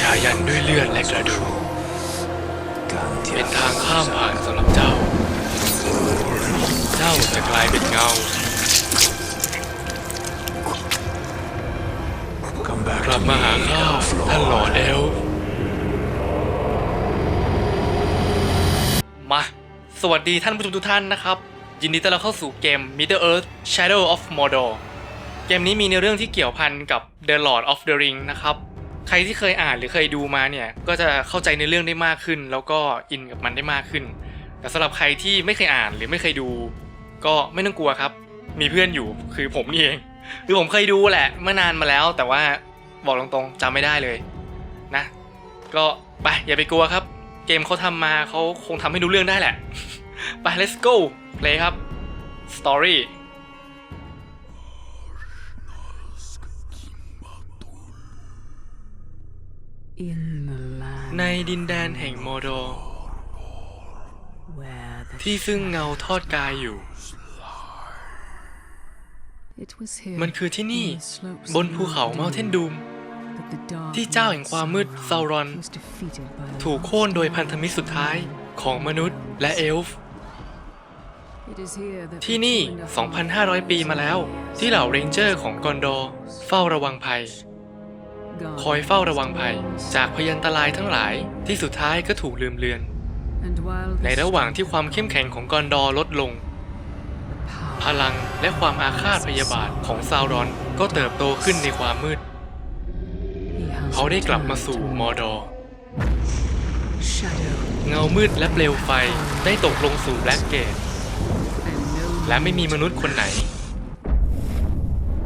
ชายันด้วยเลือดและกระดูกเป็นทางข้ามผ่านสำหรับเจ้า เจ้าจะกลายเป็นเงากลับมาหาข้าท่านหลอดเอลฟ์มา สวัสดีท่านผู้ชมทุกท่านนะครับ ยินดีต้อนรับเข้าสู่เกม Middle Earth Shadow of Mordor เกมนี้มีในเรื่องที่เกี่ยวพันกับ The Lord of the Ring นะครับ ใครที่เคยอ่านหรือเคยดูมาเนี่ยก็จะเข้าใจในเรื่องได้มากขึ้น แล้วก็อินกับมันได้มากขึ้น แต่สำหรับใครที่ไม่เคยอ่านหรือไม่เคยดู ก็ไม่ต้องกลัวครับ มีเพื่อนอยู่คือผมนี่เองคือผมเคยดูแหละเมื่อนานมาแล้ว แต่ว่าบอกตรงๆจำไม่ได้เลยนะ ก็ไปอย่าไปกลัวครับ เกมเขาทำมาเขาคงทำให้ดูเรื่องได้แหละไป let's go play ครับ story ในดินแดนแห่งโมโด where the ที่ซึ่งเงาทอดกายอยู่ it was here มันคือที่นี่ on the slopes บน of ภูเขา Mount เมาเทน Doom ดูม that the dark ที่เจ้าแห่งความมืด Knight ซาวรอน was defeated by the ถูก last โค่นโดย man. พันธมิตรสุดท้ายของมนุษย์และเอลฟ์ It is here that ที่ the นี่ two and a half 2,500 ปีมาแล้ว years ที่เหล่าเรนเจอร์ของกอนดอร์เฝ้าระวังภัย guard คอยเฝ้าระวังภัย storms, จากพยันตรายทั้งหลายที่สุดท้ายก็ถูกลืมเลือน and while the ในระหว่างที่ความเข้มแข็งของกอนดอร์ลดลงพ power ลังและความอาฆาตพยาบาทของซาวรอนก็เติบโตขึ้นในความมืด he has เขาได้กลับมา returned สู่ to มอดอร์ shadow เงามืดและเปลวไฟได้ตกลงสู่แบล็กเกต and no และไม่มีมนุษย์คนไหน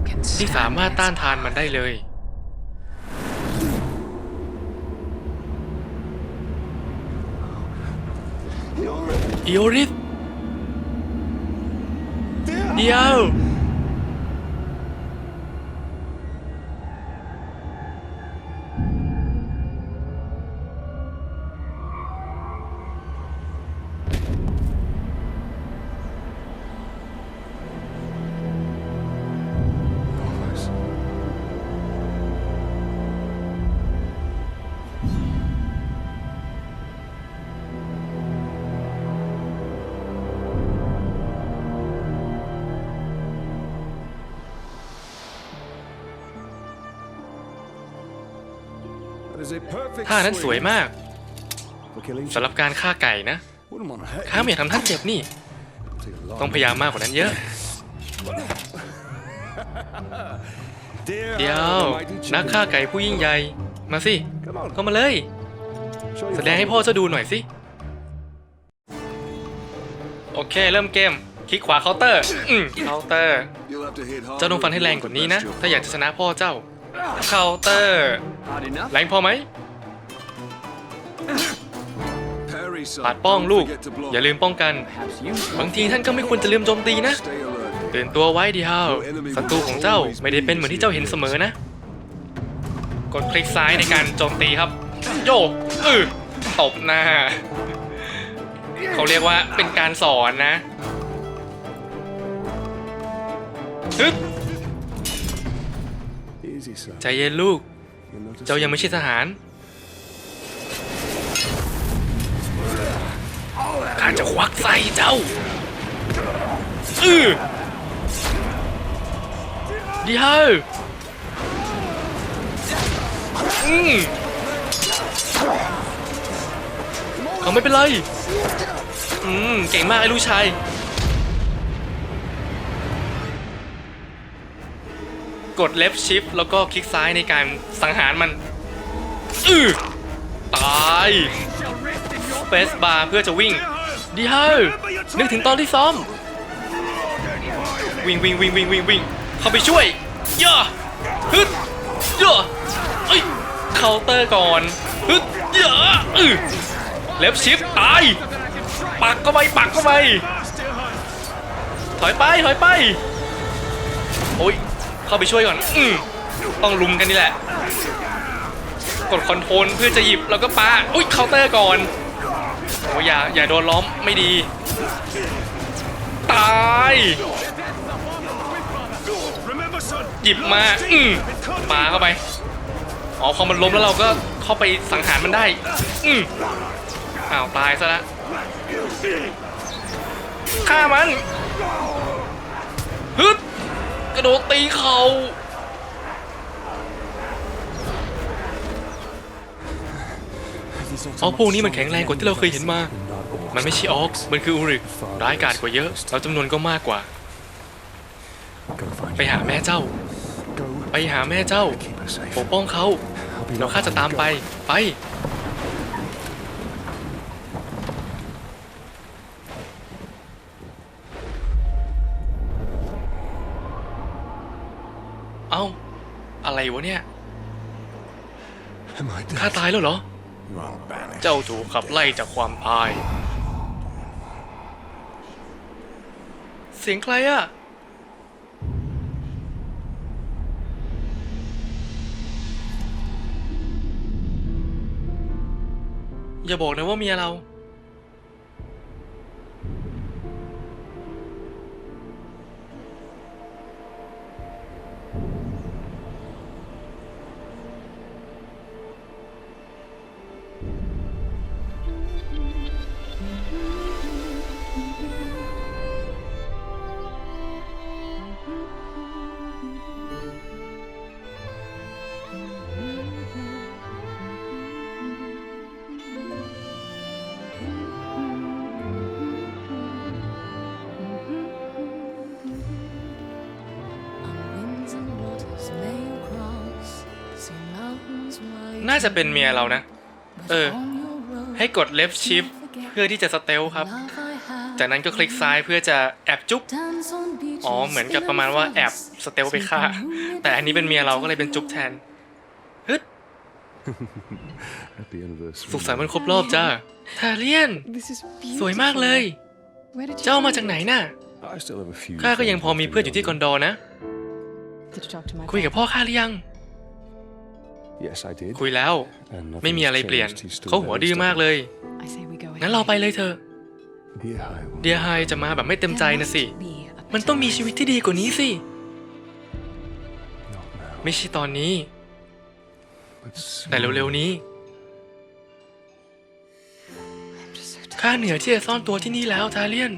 can ที่ stand สามารถ its ต้านทานมันได้เลย อิโอริสเดียว ท่านั้นสวยมากสำหรับการฆ่าไก่นะข้าไม่อยากทำท่านเจ็บนี่ ต้องพยายามมากกว่านั้นเยอะ เดี๋ยวนักฆ่าไก่ผู้ยิ่งใหญ่ มาสิก็มาเลย แสดงให้พ่อเจ้าดูหน่อยสิ โอเค เริ่มเกม คลิกขวาเคาน์เตอร์เคาน์เตอร์ เจ้าต้องฟันให้แรงกว่านี้นะ ถ้าอยากจะชนะพ่อเจ้า เคาน์เตอร์ แรงพอไหมปาดป้องลูก อย่าลืมป้องกัน บางทีท่านก็ไม่ควรจะลืมโจมตีนะตื่นตัวไว้ดีฮาวศัตรูของเจ้าไม่ได้เป็นเหมือนที่เจ้าเห็นเสมอนะ กดคลิกซ้ายในการโจมตีครับ โยกเออตบหน้า เขาเรียกว่าเป็นการสอนนะฮึบ ใจเย็นลูก เจ้ายังไม่ใช่ทหาร ข้าจะควักใส่เจ้าอือเดียวอืมเขาไม่เป็นไร อืม เก่งมากไอ้ลูกชาย กด left shift แล้วก็คลิกซ้ายในการสังหารมันอือตาย space bar เพื่อจะวิ่งดียวนึกถึงตอนที่ซ้อม วิ่งวิ่งวิ่งวิ่งวิ่งวิ่งเข้าไปช่วยย่าฮึดย่าเอ้ยเคาน์เตอร์ก่อนฮึดย่าอือเล็บชิปตายปักเข้าไปปักเข้าไปถอยไปถอยไปโอ้ย เข้าไปช่วยก่อน อืต้องลุมกันนี่แหละ กดคอนโทรลเพื่อจะหยิบแล้วก็ปาอุ้ยเคาน์เตอร์ก่อนโอ้ยอย่าอย่าโดนล้อมไม่ดี ตาย หยิบมา อืมปาเข้าไป อ๋อพอมันล้มแล้วเราก็เข้าไปสังหารมันได้ อืมอ้าวตายซะละฆ่ามันฮึด กระโดดตีเขาอ๋อพวกนี้มันแข็งแรงกว่าที่เราเคยเห็นมา มันไม่ใช่ออกมันคืออูริก ร้ายกาจกว่าเยอะ แล้วจำนวนก็มากกว่า ไปหาแม่เจ้า ไปหาแม่เจ้า ปกป้องเขา เราข้าจะตามไป ไป วะเนี่ย ข้าตายแล้วเหรอ เจ้าถูกขับไล่จากความพาย เสียงใครอะอย่าบอกนะว่าเมียเรา น่าจะเป็นเมียเรานะ เออ ให้กด left shift เพื่อที่จะสเตลครับ จากนั้นก็คลิกซ้ายเพื่อจะแอบจุ๊บ อ๋อ เหมือนกับประมาณว่าแอบสเตลไปฆ่า แต่อันนี้เป็นเมียเราก็เลยเป็นจุ๊บแทนฮึดสุขสันต์วันครบรอบจ้าทาเลียน สวยมากเลย เจ้ามาจากไหนน่ะ ข้าก็ยังพอมีเพื่อนอยู่ที่คอนโดนะ คุยกับพ่อข้าหรือยัง คุยแล้ว ไม่มีอะไรเปลี่ยน เขาหัวดื้อมากเลย งั้นเราไปเลยเถอะเดียไฮจะมาแบบไม่เต็มใจนะสิ มันต้องมีชีวิตที่ดีกว่านี้สิ ไม่ใช่ตอนนี้ แต่เร็วๆนี้ ข้าเหนือที่จะซ่อนตัวที่นี่แล้วทาเลียน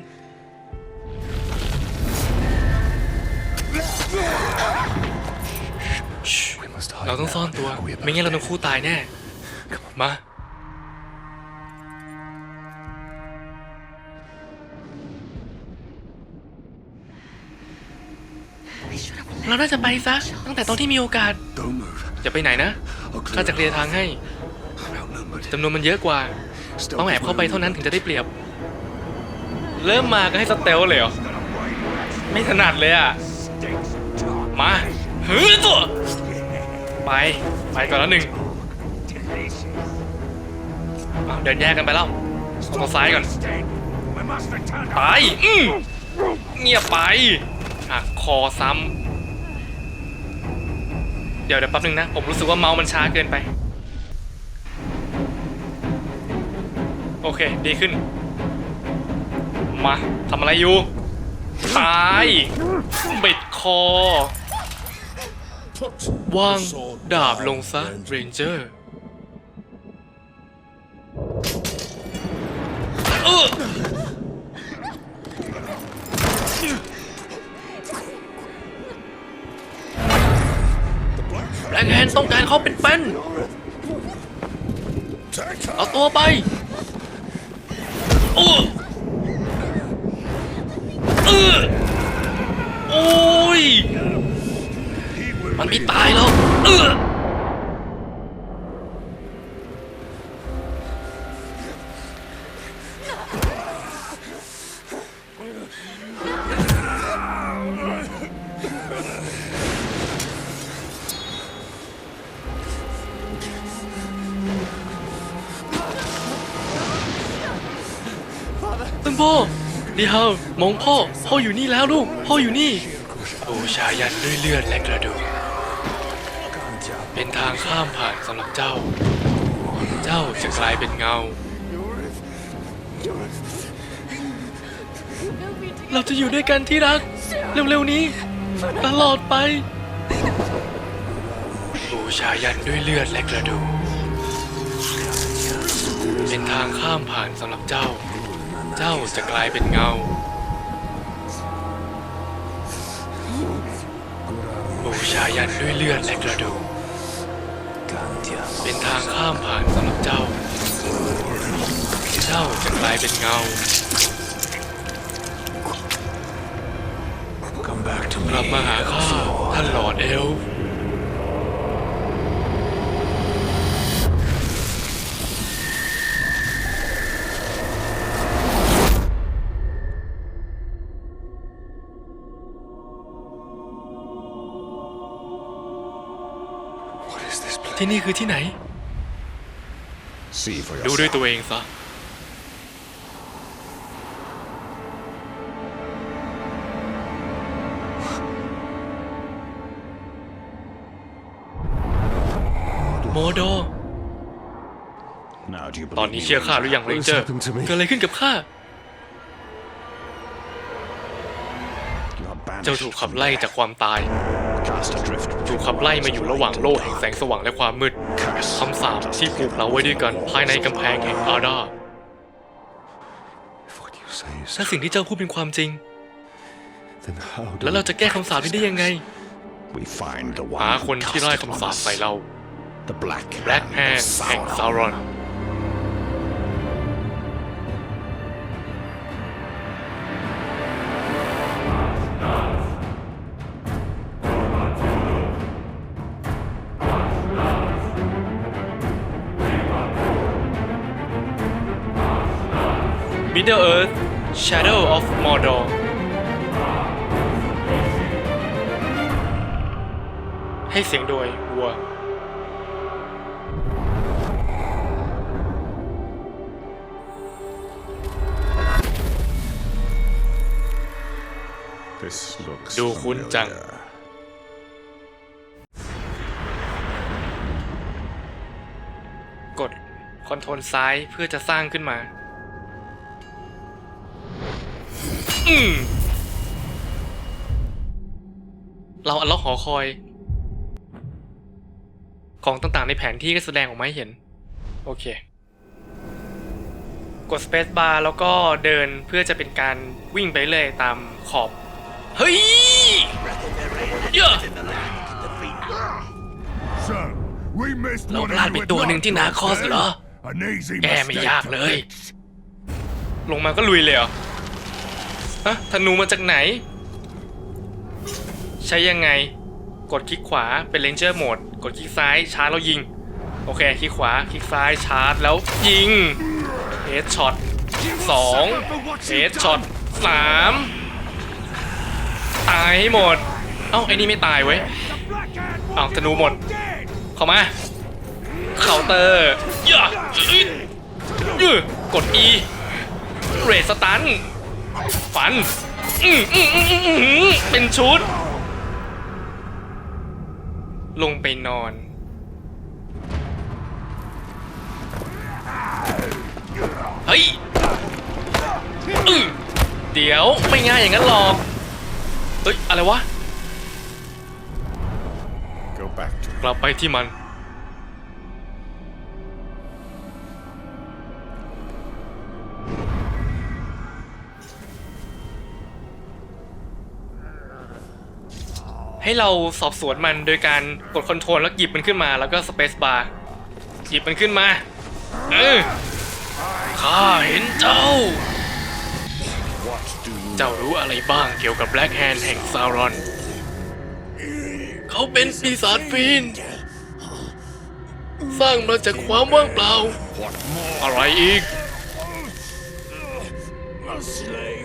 เราต้องซ่อนตัว ไม่งั้นเราต้องคู่ตายแน่ มา เราน่าจะไปซะ ตั้งแต่ตอนที่มีโอกาส อย่าไปไหนนะข้าจะเคลียร์ทางให้จำนวนมันเยอะกว่า ต้องแอบเข้าไปเท่านั้นถึงจะได้เปรียบ เริ่มมาก็ให้สเตลเลยเหรอ ไม่ถนัดเลยอะ มาเฮ้ยตัว ไปไปก่อนแล้วหนึ่งเดินแยกกันไปแล้วเอาตัวซ้ายก่อนไปอืเงียบไปหักคอซ้ำเดี๋ยวเดี๋ยวแป๊บนึงนะ ผมรู้สึกว่าเมาส์มันช้าเกินไป โอเค ดีขึ้น มาทำอะไรอยู่ ตาย บิดคอ วางดาบลงซะเรนเจอร์แบล็กแฮนต้องการเขาเป็นเป็นเอาตัวไปโอ้เออโอ้ย มันไม่ตายแล้วเออต้นพ่อดีเฮามองพ่อ พ่ออยู่นี่แล้วลูก พ่ออยู่นี่โอ้ชายันด้วยเลือดและกระดูก ข้ามผ่านสำหรับเจ้า เจ้าจะกลายเป็นเงา เราจะอยู่ด้วยกันที่รัก เร็วๆนี้ ตลอดไป บูชายันด้วยเลือดและกระดูกเป็นทางข้ามผ่านสำหรับเจ้า เจ้าจะกลายเป็นเงา บูชายันด้วยเลือดและกระดูก เป็นทางข้ามผ่านสำหรับเจ้า เจ้าจะกลายเป็นเงา Come back to กลับ me. มาหาข้าท่านหลอดเอลฟ์ ที่นี่คือที่ไหน See for ดูด้วย yourself. ตัวเองซะ โมโด Now do you ตอน believe นี้ me? เชื่อข้าหรือยัง What เรน has เจอร์ happened to me? เกิดอะไรขึ้นกับข้า You are banished เจ้าถูกขับ from ไล่ death, จากความตาย cast adrift ถูกขับไล่มาอยู่ระหว่างโลกแห่งแสงสว่างและความมืด curse คำสาปที่ผูกเราไว้ด้วยกันภายในกำแพงแห่งอาดา If what you say is ถ้าสิ่งที่เจ้าพูดเป็นความจริง then how do แล้วเราจะแก้คำสาป we นี้ได้ยังไง We find the one หา who คนที่ cast ไล่ it คำ on สาป us. ใส่เรา The black Black hand, Hand of แห่ง Sauron. ซารอน Shadow of Mordor ให้เสียงโดยวัว This looks ดูคุ้นจัง familiar. กดคอนโทรลซ้ายเพื่อจะสร้างขึ้นมา เราอันล็อกหอคอย ของต่างๆในแผนที่ก็แสดงออกมาให้เห็น โอเค กด Space Bar แล้วก็เดินเพื่อจะเป็นการวิ่งไปเลยตามขอบ เฮ้ยเยอะ So, we missed เรา one พลาดไปตัวหนึ่งที่นาคอสเหรอ An easy แกไม่ mistake ยาก to เลย fix. ลงมาก็ลุยเลยเหรอ ฮะธนูมาจากไหน ใช้ยังไง กดคลิกขวาเป็นเลนเจอร์โหมด กดคลิกซ้ายชาร์จแล้วยิง โอเค คลิกขวา คลิกซ้ายชาร์จแล้วยิงเฮดช็อตสองเฮดช็อตสามตายให้หมด เอ้าไอ้นี่ไม่ตายเว้ยอ้าธนูหมด เข้ามาเคาน์เตอร์ย่าอึดยืกด E เรสตัน ฟันอืมอืมอืมอืมอืมเป็นชุด ลงไปนอน เฮ้ยอื้อเดี๋ยวไม่ง่ายอย่างนั้นหรอกเฮ้ย อะไรวะ Go back to กลับไปที่มัน ให้เราสอบสวนมันโดยการกดคอนโทรลแล้วหยิบมันขึ้นมาแล้วก็สเปซบาร์หยิบมันขึ้นมา เออข้าเห็นเจ้า เจ้ารู้อะไรบ้างเกี่ยวกับแบล็กแฮนด์แห่งซารอน เขาเป็นปีศาจฟีน สร้างมาจากความว่างเปล่า อะไรอีก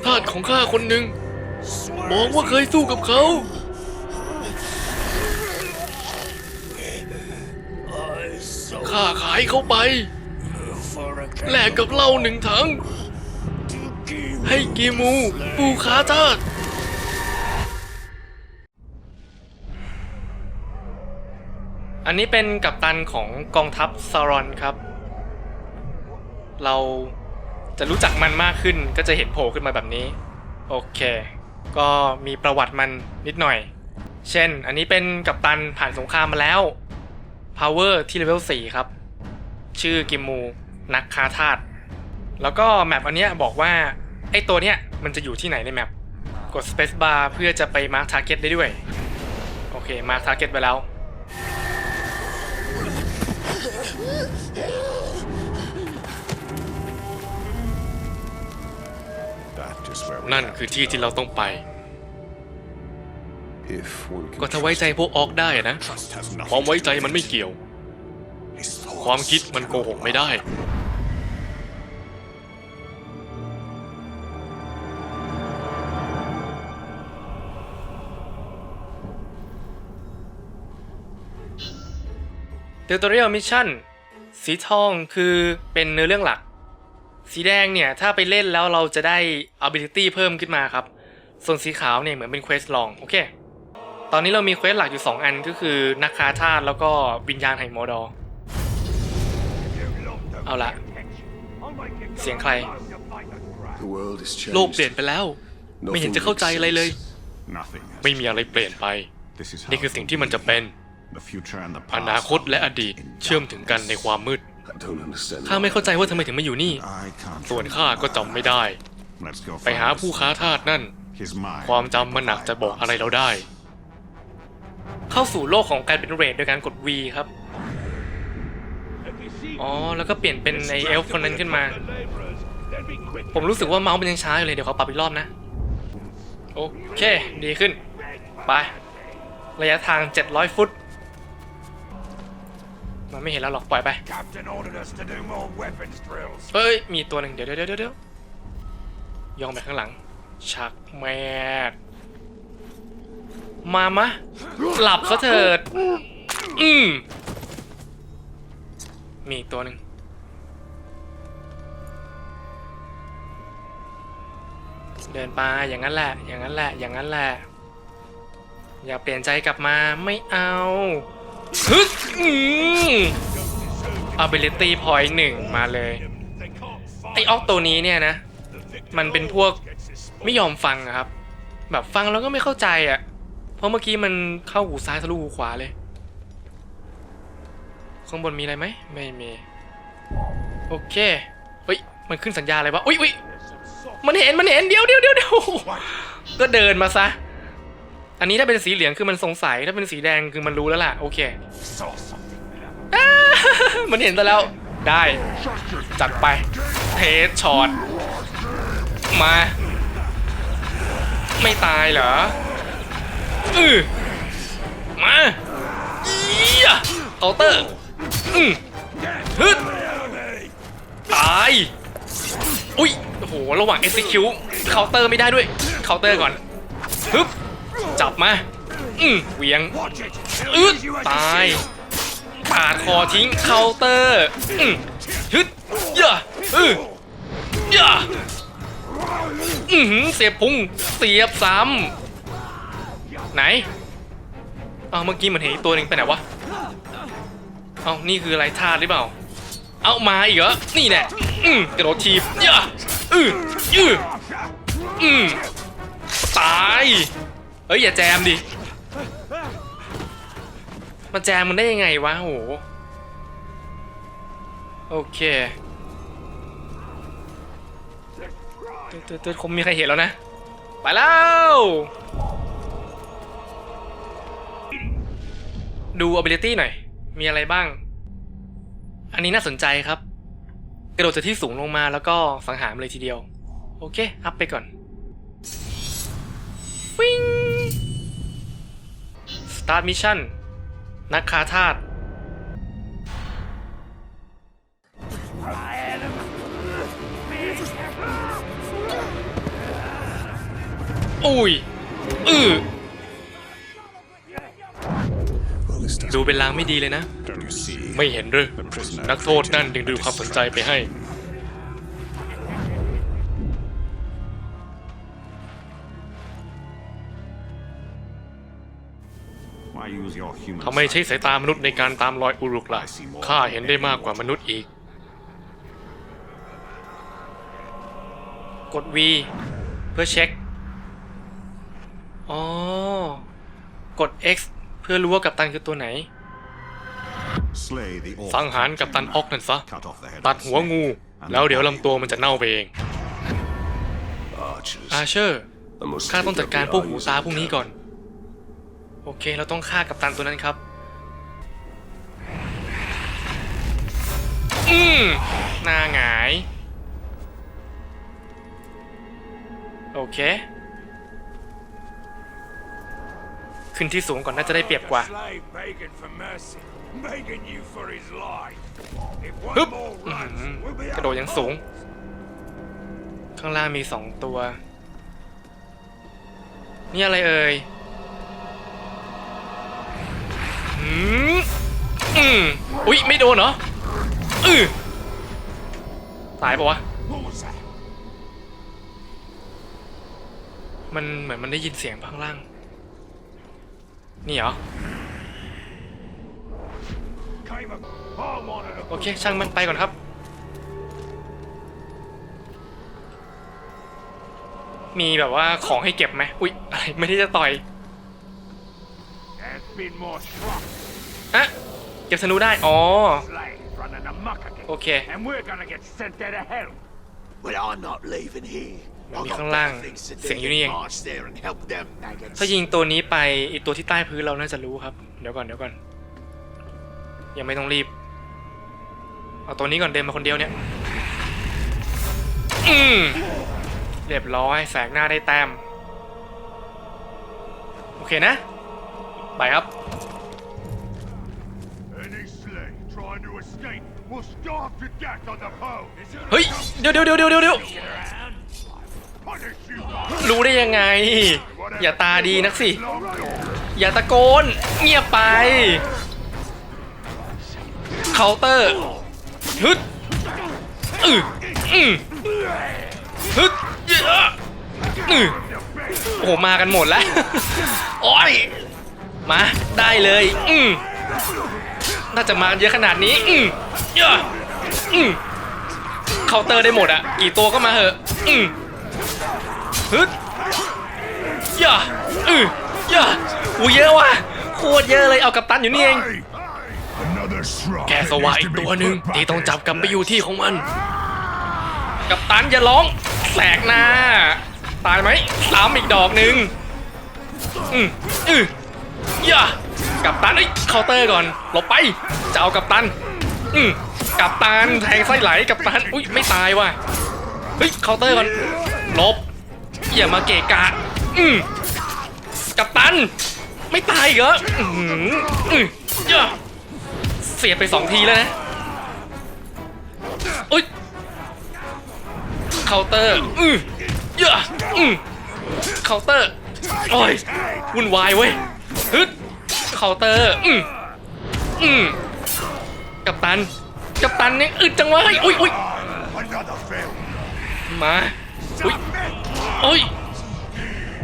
ทาสของข้าคนหนึ่งมองว่าเคยสู้กับเขา ข้าขายเขาไป แลกกับเหล้าหนึ่งถัง ให้กีมูปูขาทาสอันนี้เป็นกัปตันของกองทัพซารอนครับ เราจะรู้จักมันมากขึ้นก็จะเห็นโผล่ขึ้นมาแบบนี้ โอเค ก็มีประวัติมันนิดหน่อย เช่น อันนี้เป็นกัปตันผ่านสงครามมาแล้ว power ที่เลเวล4ครับ ชื่อกิมมูนักคาธาตุแล้วก็แมปอันเนี้ยบอกว่า ไอตัวเนี้ยมันจะอยู่ที่ไหนในแมปกด space bar เพื่อจะไป mark target ได้ด้วย โอเค mark target ไปแล้ว That is where we นั่น have คือ to ที่ที่เราต้องไป If one can ก็ถ้าไว้ใจพวกออกได้นะ ความไว้ใจมันไม่เกี่ยว ความคิดมันโกหกไม่ได้ Tutorial Mission สีทองคือเป็นเนื้อเรื่องหลัก สีแดงเนี่ย ถ้าไปเล่นแล้วเราจะได้ ability เพิ่มขึ้นมาครับ ส่วนสีขาวเนี่ย เหมือนเป็นเควสลอง โอเค ตอนนี้เรามีเควสหลักอยู่ 2 อันก็คือนักคาธาตุแล้วก็วิญญาณแห่งโมดอร์เอาละเสียงใคร The world is โลก changed. เปลี่ยนไปแล้ว ไม่เห็นจะเข้าใจอะไรเลย Nothing has ไม่มีอะไรเปลี่ยนไป This is นี่ how คือสิ่งที่มันจะเป็น the future and the อ past นาคตและอดีตเชื่อมถึงกันในความมืด I don't understand ข้าไม่เข้าใจว่าทำไมถึงมาอยู่นี่ I can't ส่วนข้าก็จำไม่ได้ Let's go ไปหาผู้ค้าทาสนั่น His mind ความจำมันหนักจะบอกอะไรเราได้ เข้าสู่โลกของการเป็นเรดโดยการกด V ครับ อ๋อ แล้วก็เปลี่ยนเป็นไอเอลฟ์คนนั้นขึ้นมา ผมรู้สึกว่าเมาส์มันยังช้าอยู่เลย เดี๋ยวเขาปรับอีกรอบนะ โอเค ดีขึ้น ไป ระยะทาง 700 ฟุต มันไม่เห็นแล้วหรอก ปล่อยไปเอ้ย มีตัวหนึ่งเดี๋ยวเดี๋ยวเดี๋ยวเดี๋ยวย่องไปข้างหลัง ชักแมด มามะ หลับซะเถิด อืมมีอีกตัวหนึ่งเดินไปอย่างนั้นแหละ อย่างนั้นแหละ อย่างนั้นแหละ อย่าเปลี่ยนใจกลับมาไม่เอาฮึดอืม ability point หนึ่งมาเลย ไอออกตัวนี้เนี่ยนะ มันเป็นพวกไม่ยอมฟังครับ แบบฟังแล้วก็ไม่เข้าใจอะ เพราะเมื่อกี้มันเข้าหูซ้ายทะลุหูขวาเลย ข้างบนมีอะไรไหมไม่มี โอเค เฮ้ย มันขึ้นสัญญาอะไรวะ อุ้ยอุ้ยมันเห็น มันเห็น เดี๋ยวเดี๋ยวเดี๋ยวเดี๋ยวก็เดินมาซะ อันนี้ถ้าเป็นสีเหลืองคือมันสงสัย ถ้าเป็นสีแดงคือมันรู้แล้วล่ะ โอเค มันเห็นซะแล้ว ได้ จัดไป เทสช็อต มา ไม่ตายเหรอ อือมาอียะเคาน์เตอร์อืมฮึดตายอุ้ยโอ้โหระหว่าง execute เคาน์เตอร์ไม่ได้ด้วยเคาน์เตอร์ก่อนฮึบจับมาอืมเหวียงอึดตายปาดคอทิ้งเคาน์เตอร์อืมฮึดย่าอือย่าอือหือเสียบพุงเสียบซ้ำ ไหนเอาเมื่อกี้มันเห็นอีกตัวหนึ่งไปไหนวะเอานี่คืออะไรธาตุหรือเปล่า เอามาอีกเหรอนี่แหละอืมกระโดดทีบย่าอือยืออืมตายเฮ้ยอย่าแจมดิมาแจมมันได้ยังไงวะโหโอเคเดตึ๊ดตึ๊ดคงมีใครเห็นแล้วนะ ไปแล้ว ดู ability หน่อย มีอะไรบ้าง อันนี้น่าสนใจครับ กระโดดจากที่สูงลงมาแล้วก็สังหารเลยทีเดียว โอเค อัพไปก่อนฟิง Start Mission นักคาธาตุอุ้ย อือ ดูเป็นลางไม่ดีเลยนะ ไม่เห็นหรือนักโทษนั่นดึงดูดความสนใจไปให้ ทำไมใช้สายตามนุษย์ในการตามรอยอุรุกล่ะข้าเห็นได้มากกว่ามนุษย์อีก กด V เพื่อเช็ค อ๋อ กด X เพื่อรู้ว่ากัปตันคือตัวไหน Slay the orc สังหารกับตันออกนั่นซะ Cut off the head ตัด of the หัว snake, งู and แล้ว the เดี๋ยว body ลำตัวมันจะเน่าไปเอง Archers. อาเชอร์ I must ข้าต้อง take จัด up การ the พวกหู eyes ตา of พวกนี้ the ก่อน โอเค เราต้องฆ่ากับตันตัวนั้นครับ อืมหน้าหงาย โอเค ขึ้นที่สูงก่อนน่าจะได้เปรียบกว่า Slave begging for mercy, begging you for his life. If ฮึ one บ more อื้อ runs, หือ we'll be กระโดด out ยัง of สูง bounds. ข้างล่างมีสองตัว นี่อะไรเอ่ยหืมอืมอุ๊ย ไม่โดนเหรออือตายปะวะ What was that? มันเหมือนมันได้ยินเสียงข้างล่าง นี่เหรอ Came a... I wanted a โอเค ช่างมันไปก่อนครับ มีแบบว่าของให้เก็บไหมอุ๊ย อะไร ไม่ได้จะต่อย There's been more shrub อะเก็บธนูได้ อ๋อ slaves running amok again. โอเค And we're gonna get sent there to hell. But I'm not leaving here. I've Đi got ข้างล่าง better things to do เสียงอยู่นี่เอง than march there and help them maggots. ถ้ายิงตัวนี้ไปไอตัวที่ใต้พื้นเราน่าจะรู้ครับ เดี๋ยวก่อนเดี๋ยวก่อนยังไม่ต้องรีบ เอาตัวนี้ก่อนเดินมาคนเดียวเนี่ยอืมเรียบร้อยแสงหน้าได้แต้มโอเคนะ ไปครับ Any slave trying to escape will starve to death on the pole. เฮ้ย เดี๋ยวเดี๋ยวเดี๋ยวเดี๋ยวเดี๋ยว Punish you, รู้ได้ยังไง อย่าตาดีนักสิ อย่าตะโกน เงียบไป เคาน์เตอร์ฮึดอืออือฮึดเยอะอือโอ้โหมากันหมดแล้ว โอ้ย มา ได้เลย อืมน่าจะมาเยอะขนาดนี้ อืมเยอะอืมเคาน์เตอร์ได้หมดอะ กี่ตัวก็มาเหอะ อืม ฮึดย่าอือย่าอูเยอะว่ะโคตรเยอะเลยเอากับตันอยู่นี่เอง แกสวายอีกตัวหนึ่งที่ต้องจับกลับไปอยู่ที่ของมัน กับตันอย่าร้องแสกหน้า ตายไหมสามอีกดอกหนึ่งอืมอือย่ากับตันเอ้ยเคาน์เตอร์ก่อนหลบไปจะเอากับตัน อืมกับตันแทงไส้ไหลกับตันอุ้ยไม่ตายว่ะเฮ้ยเคาน์เตอร์ก่อนหลบ อย่ามาเกะกะ อืมกับตัน ไม่ตายเหรออือหืออืออย่าเสียไปสองทีแล้วนะอุ้ยเคาน์เตอร์อือเยอะอือเคาน์เตอร์โอ้ยวุ่นวายเว้ยฮึดเคาน์เตอร์อืออือกัปตัน กัปตันเนี่ยอึดจังวะอุ้ยอุ้ยมาอุ้ย โอ้ย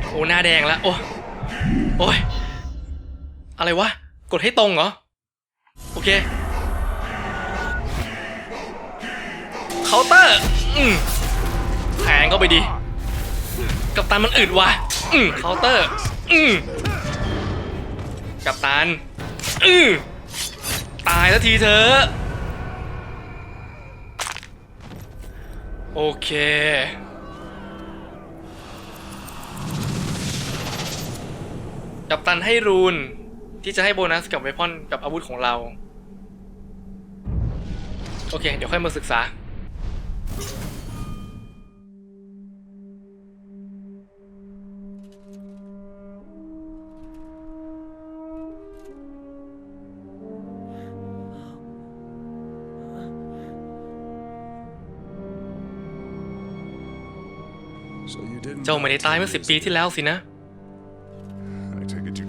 โอ้หน้าแดงแล้วโอ้โอ้ยอะไรวะ กดให้ตรงเหรอ โอเคเคาน์เตอร์อืมแทงเข้าไปดี กัปตันมันอึดว่ะอืมเคาน์เตอร์ อืมกัปตันอืมตายแล้วทีเธอะโอเค กัปตันให้รูน ที่จะให้โบนัสกับเวพอนกับอาวุธของเรา โอเค เดี๋ยวค่อยมาศึกษา So you didn't เจ้าไม่ได้ตายเมื่อสิบปีที่แล้วสินะ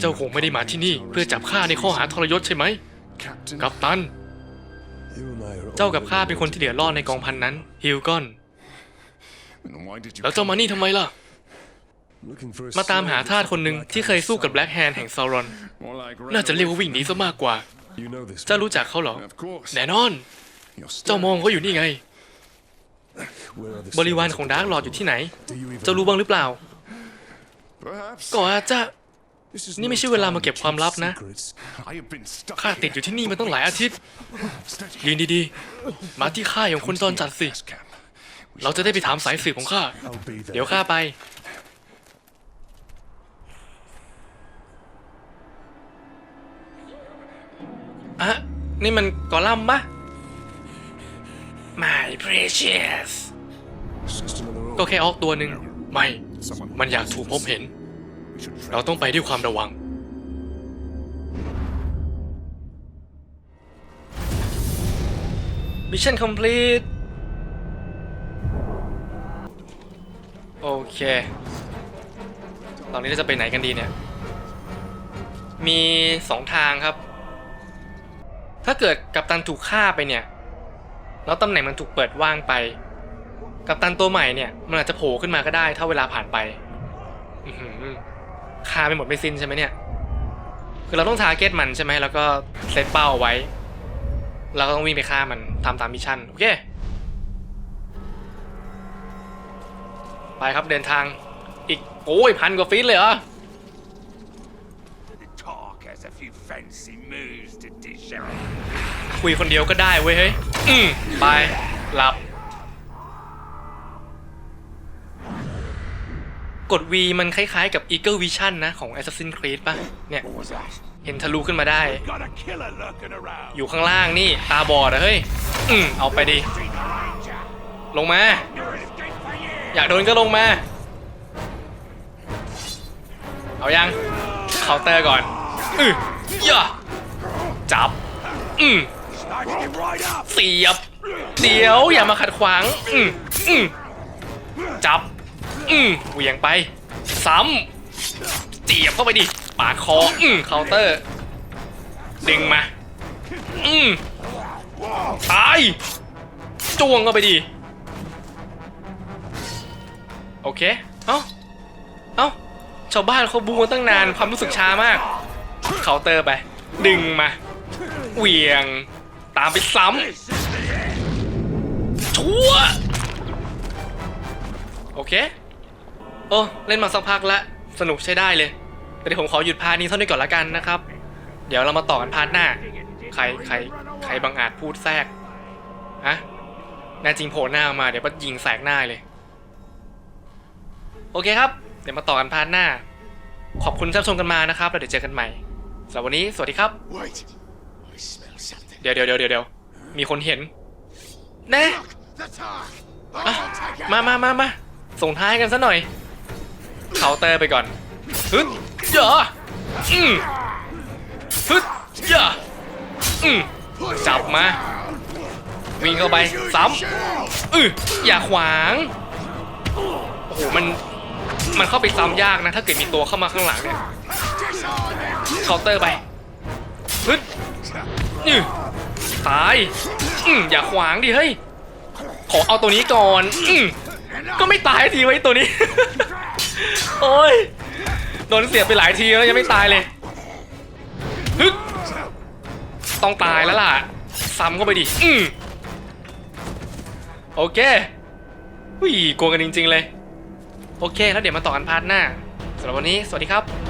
เจ้าคงไม่ได้มาที่นี่เพื่อจับข้าในข้อหาทรยศใช่ไหม Captain กัปตัน you and I are เจ้ากับข้าเป็นคนที่เหลือรอดในกองพันนั้น ฮิลกอน Then why did you แล้วเจ้ามานี่ทำไมล่ะ looking for a มาตามหา slave ทาสคนหนึ่งที่เคยสู้กับแบล็กแฮนด์แห่งซารอน More like น่าจะเรียกว่าวิ่งหนีซะมากกว่า You know this เจ้า man. รู้จักเขาเหรอ Of course แน่นอน You're เจ้ามองเขาอยู่นี่ไง Where are the บริวาร slaves ของดาร์กลอร์ดอยู่ที่ไหน Do you even เจ้ารู้บ้างหรือเปล่า Perhaps ก็อาจจะ This is นี่ไม่ no ใช่เวลา time มา to เก็บความ keep ลับนะ secrets. I have been stuck ข้า here. ติดอยู่ที่นี่มาตั้งหลายอาทิตย์ Steady. ยืนดีๆ มาที่ค่ายของคนจรจัดสิ Gas camp. We เราจะได้ไปถามสายสืบของข้า I'll be there. เดี๋ยวข้าไป อะนี่มันกอลัมน์ปะ My precious It's just another ก็ order. แค่ออกตัวหนึ่ง ไม่ มันอยากถูกพบเห็น We should track เราต้องไปด้วยความระวัง มิชชั่นคอมพลีทโอเค ตอนนี้เราจะไปไหนกันดีเนี่ย มีสองทางครับ ถ้าเกิดกัปตันถูกฆ่าไปเนี่ย แล้วตำแหน่งมันถูกเปิดว่างไป กัปตันตัวใหม่เนี่ย มันอาจจะโผล่ขึ้นมาก็ได้ถ้าเวลาผ่านไป ฆ่าไม่หมดไม่สิ้นใช่ไหมเนี่ยคือเราต้องทาร์เก็ตมันใช่ไหมแล้วก็เซตเป้าเอาไว้เราก็ต้องวิ่งไปฆ่ามันทำตามมิชชั่นโอเคไปครับเดินทางอีกโอ้ยพันกว่าฟีตเลยเหรอ The talk has a few fancy moves to dish out. คุยคนเดียวก็ได้เว้ยเฮ้ย อืมไปหลับ กด V มันคล้ายๆกับ Eagle Vision นะ ของ Assassin's Creed ป่ะ เนี่ย เห็นทะลุขึ้นมาได้ อยู่ข้างล่างนี่ ตาบอดอะเฮ้ย อืมเอาไปดิ ลงมา อยากโดนก็ลงมา เอายังเคาน์เตอร์ก่อนอือย่าจับ อืมเสียบ เดี๋ยวอย่ามาขัดขวาง อืมอืมจับ อืมเหวี่ยงไป ซ้ำเจียบเข้าไปดิปาดคออืมเคาน์เตอร์ ดึงมา อืมตายจ้วงเข้าไปดิโอเค เอ้า เอ้า ชาวบ้านเขาบูกันตั้งนานความรู้สึกช้ามาก เคาน์เตอร์ไป ดึงมา เหวี่ยง ตามไปซ้ำชั่ว โอเค โอ้เล่นมาสักพักละสนุกใช้ได้เลยแต่เดี๋ยวผมขอหยุดพาร์ทนี้เท่านี้ก่อนละกันนะครับ เดี๋ยวเรามาต่อกันพาร์ทหน้า ใครใครใครบังอาจพูดแทรกฮะแน่จริงโผล่หน้ามาเดี๋ยวก็ยิงแสกหน้าเลย โอเคครับ เดี๋ยวมาต่อกันพาร์ทหน้า ขอบคุณที่รับชมกันมานะครับแล้วเดี๋ยวเจอกันใหม่สำหรับวันนี้สวัสดีครับ Wait. I smell something. เดี๋ยวเดี๋ยวเดี๋ยวเดี๋ยวมีคนเห็นแน่ Look, the talk. อะ I'll take it. มามามามาส่งท้ายกันซะหน่อย เคาน์เตอร์ไปก่อนฮึดเยอะอืมฮึดเยอะอืมจับมา วิ่งเข้าไปซ้ำอืออย่าขวางโอ้โหมันมันเข้าไปซ้ำยากนะ ถ้าเกิดมีตัวเข้ามาข้างหลังเนี่ยเคาน์เตอร์ไปฮึดอือตายอืมอย่าขวางดิเฮ้ยขอเอาตัวนี้ก่อนอืมก็ไม่ตายทีไว้ตัวนี้ โอ้ยโดนเสียบไปหลายทีแล้วยังไม่ตายเลยฮึต้องตายแล้วล่ะ ซ้ำเข้าไปดิ อืมโอเคอุ้ยโกงกันจริง ๆ เลย โอเค แล้วเดี๋ยวมาต่อกันพาร์ทหน้าสำหรับวันนี้ สวัสดีครับ